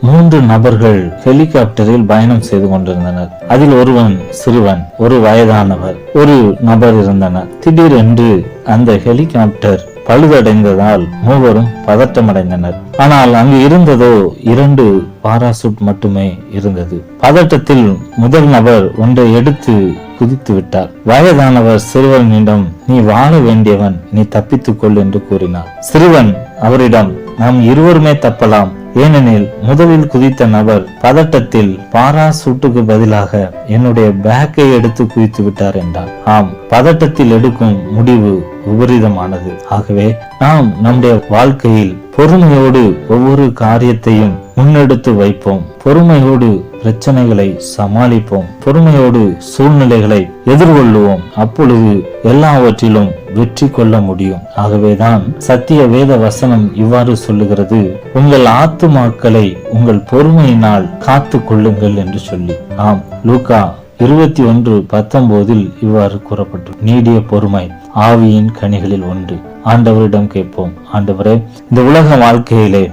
மூன்று நபர்கள் ஹெலிகாப்டரில் பயணம் செய்து கொண்டிருந்தனர். அதில் ஒருவன் சிறுவன் ஒரு வயதானவர் ஒரு நபர் இருந்தனர். திடீரென்று அந்த ஹெலிகாப்டர் பழுதடைந்ததால் மூவரும் பதட்டமடைந்தனர். ஆனால் அங்கு இருந்ததோ இரண்டு பாராசூட் மட்டுமே இருந்தது. பதட்டத்தில் முதல் நபர் ஒன்றை எடுத்து குதித்து விட்டார். வயதானவர் சிறுவனிடம் நீ வாழ வேண்டியவன் நீ தப்பித்துக் கொள் என்று கூறினார். சிறுவன் அவரிடம் நாம் இருவருமே தப்பலாம். ஏனெனில் முதலில் குதித்த நபர் பதட்டத்தில் பாரா சூட்டுக்கு பதிலாக என்னுடைய பேக்கை எடுத்து குதித்து விட்டார் என்றார். ஆம் பதட்டத்தில் எடுக்கும் முடிவு விபரீதமானது. ஆகவே நாம் நம்முடைய வாழ்க்கையில் பொறுமையோடு ஒவ்வொரு காரியத்தையும் முன்னெடுத்து வைப்போம். பொறுமையோடு பிரச்சனைகளை சமாளிப்போம். பொறுமையோடு சூழ்நிலைகளை எதிர்கொள்ளுவோம். அப்பொழுது எல்லாவற்றிலும் வெற்றி கொள்ள முடியும். ஆகவேதான் சத்திய வேத வசனம் இவ்வாறு சொல்லுகிறது. உங்கள் ஆத்துமாக்களை உங்கள் பொறுமையினால் காத்து கொள்ளுங்கள் என்று சொல்லி. ஆம் லூகா இருபத்தி ஒன்று பத்தொன்பதில் இவ்வாறு கூறப்பட்டு நீடிய பொறுமை ஆவியின் கனிகளில் ஒன்று. ஆண்டவரிடம் கேட்போம். ஆண்டவரே இந்த உலக வாழ்க்கையிலே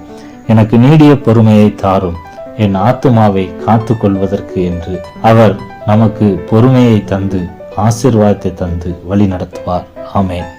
எனக்கு நீடிய பொறுமையை தாரும். என் ஆத்துமாவை காத்து கொள்வதற்கு என்று அவர் நமக்கு பொறுமையை தந்து ஆசிர்வாதத்தை தந்து வழி நடத்துவார் ஆமேன்.